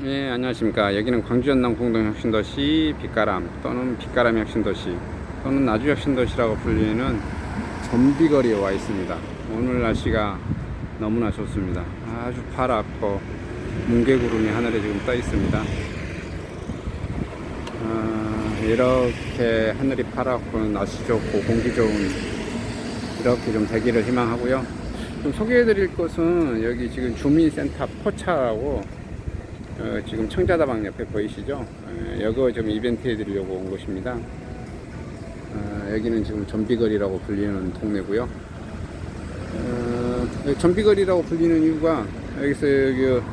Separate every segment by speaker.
Speaker 1: 네, 안녕하십니까. 여기는 광주 전남 공동혁신도시 빛가람 또는 빛가람 혁신도시 또는 나주 혁신도시라고 불리는 점비거리에 와 있습니다. 오늘 날씨가 너무나 좋습니다. 아주 파랗고 뭉게구름이 하늘에 지금 떠 있습니다. 아, 이렇게 하늘이 파랗고 날씨 좋고 공기 좋은 이렇게 좀 되기를 희망하고요. 좀 소개해 드릴 것은 여기 지금 주민센터 포차라고 어, 지금 청자다방 옆에 보이시죠? 어, 여거 좀 이벤트 해드리려고 온 곳입니다. 어, 여기는 지금 전비거리라고 불리는 동네고요. 어, 전비거리라고 불리는 이유가 여기서 여기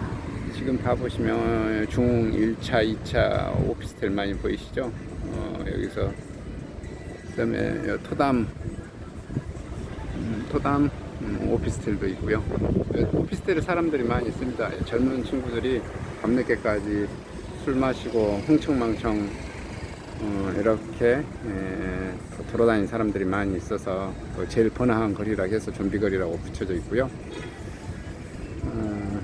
Speaker 1: 지금 다 보시면 중 1차, 2차 오피스텔 많이 보이시죠? 어, 여기서 그다음에 여 토담 음, 토담 음, 오피스텔도 있고요. 오피스텔에 사람들이 많이 있습니다. 젊은 친구들이 밤늦게까지 술 마시고 흥청망청 어, 이렇게 에, 도- 돌아다니는 사람들이 많이 있어서 또 제일 번화한 거리라 해서 좀비 거리라고 붙여져 있고요. 어,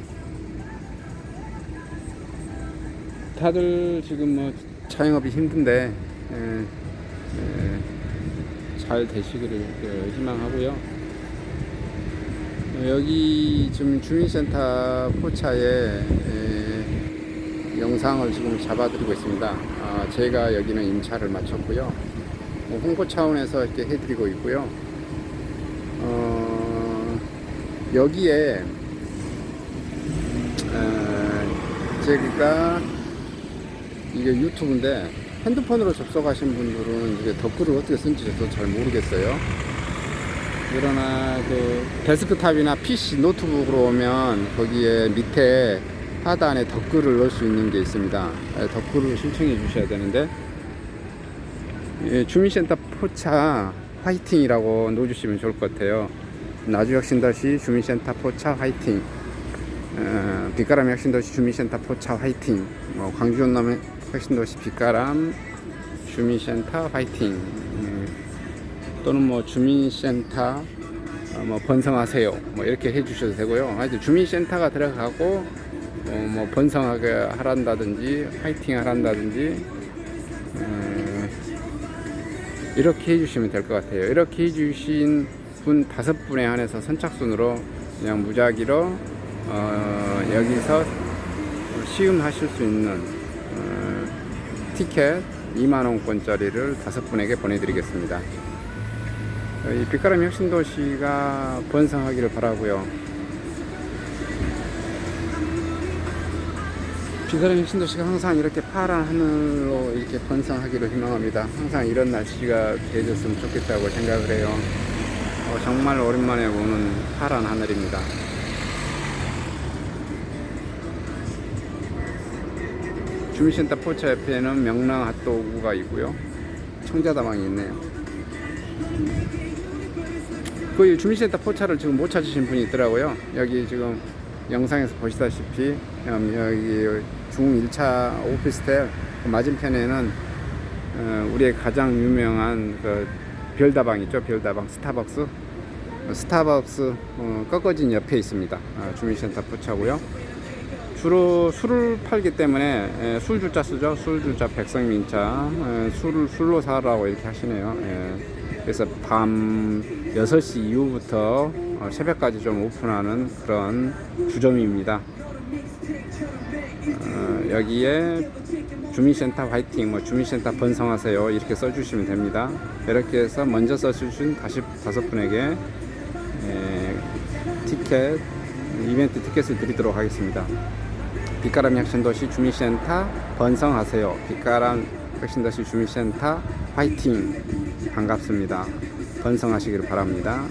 Speaker 1: 다들 지금 뭐 자영업이 힘든데 에, 에, 잘 되시기를 어, 희망하고요. 어, 여기 지금 주민센터 포차에 에, 영상을 지금 잡아드리고 있습니다. 아, 제가 여기는 임차를 마쳤고요. 뭐 홍보 차원에서 이렇게 해드리고 있고요. 어, 여기에 에, 제가 이게 유튜브인데 핸드폰으로 접속하신 분들은 이게 댓글을 어떻게 쓴지 저도 잘 모르겠어요. 그러나 그 데스크탑이나 PC 노트북으로 오면 거기에 밑에 하단에 댓글을 넣을 수 있는 게 있습니다. 예, 댓글을 신청해 주셔야 되는데 예, 주민센터 포차 화이팅이라고 넣어주시면 좋을 것 같아요. 나주혁신도시 주민센터 포차 화이팅. 어, 빛가람 혁신도시 주민센터 포차 화이팅. 뭐 광주 전남 혁신도시 빛가람 주민센터 화이팅. 음, 또는 뭐 주민센터 어, 뭐 번성하세요 뭐 이렇게 해주셔도 되고요. 하여튼 주민센터가 들어가고 어, 뭐 번성하게 하란다든지 화이팅 하란다든지 어, 이렇게 해주시면 될 것 같아요. 이렇게 해주신 분 다섯 분에 한해서 선착순으로 그냥 무작위로 어, 여기서 시음하실 수 있는 어, 티켓 2만 원권짜리를 다섯 분에게 보내드리겠습니다. 어, 이 빛가람 혁신도시가 번성하기를 바라고요. 빛가람 혁신도시가 항상 이렇게 파란 하늘로 이렇게 번성하기를 희망합니다. 항상 이런 날씨가 되어졌으면 좋겠다고 생각을 해요. 어, 정말 오랜만에 보는 파란 하늘입니다. 주민센터 포차 옆에는 명랑 핫도그가 있고요. 청자다방이 있네요. 그 주민센터 포차를 지금 못 찾으신 분이 있더라고요. 여기 지금 영상에서 보시다시피 음, 여기 중 1차 오피스텔 그 맞은편에는 어, 우리의 가장 유명한 그 별다방 있죠. 별다방 스타벅스. 어, 스타벅스 어, 꺾어진 옆에 있습니다. 아, 주민센터 포차고요. 주로 술을 팔기 때문에 에, 술 주자 쓰죠. 술 주자 백성민자 에, 술을 술로 사라고 이렇게 하시네요. 예. 그래서 밤 6시 이후부터 어, 새벽까지 좀 오픈하는 그런 주점입니다. 어, 여기에 주민센터 화이팅, 뭐 주민센터 번성하세요 이렇게 써주시면 됩니다. 이렇게 해서 먼저 써주신 다시 다섯 분에게 에, 티켓 이벤트 티켓을 드리도록 하겠습니다. 빛가람 혁신도시 주민센터 번성하세요. 빛가람 혁신도시 주민센터 화이팅 반갑습니다. 번성하시기를 바랍니다.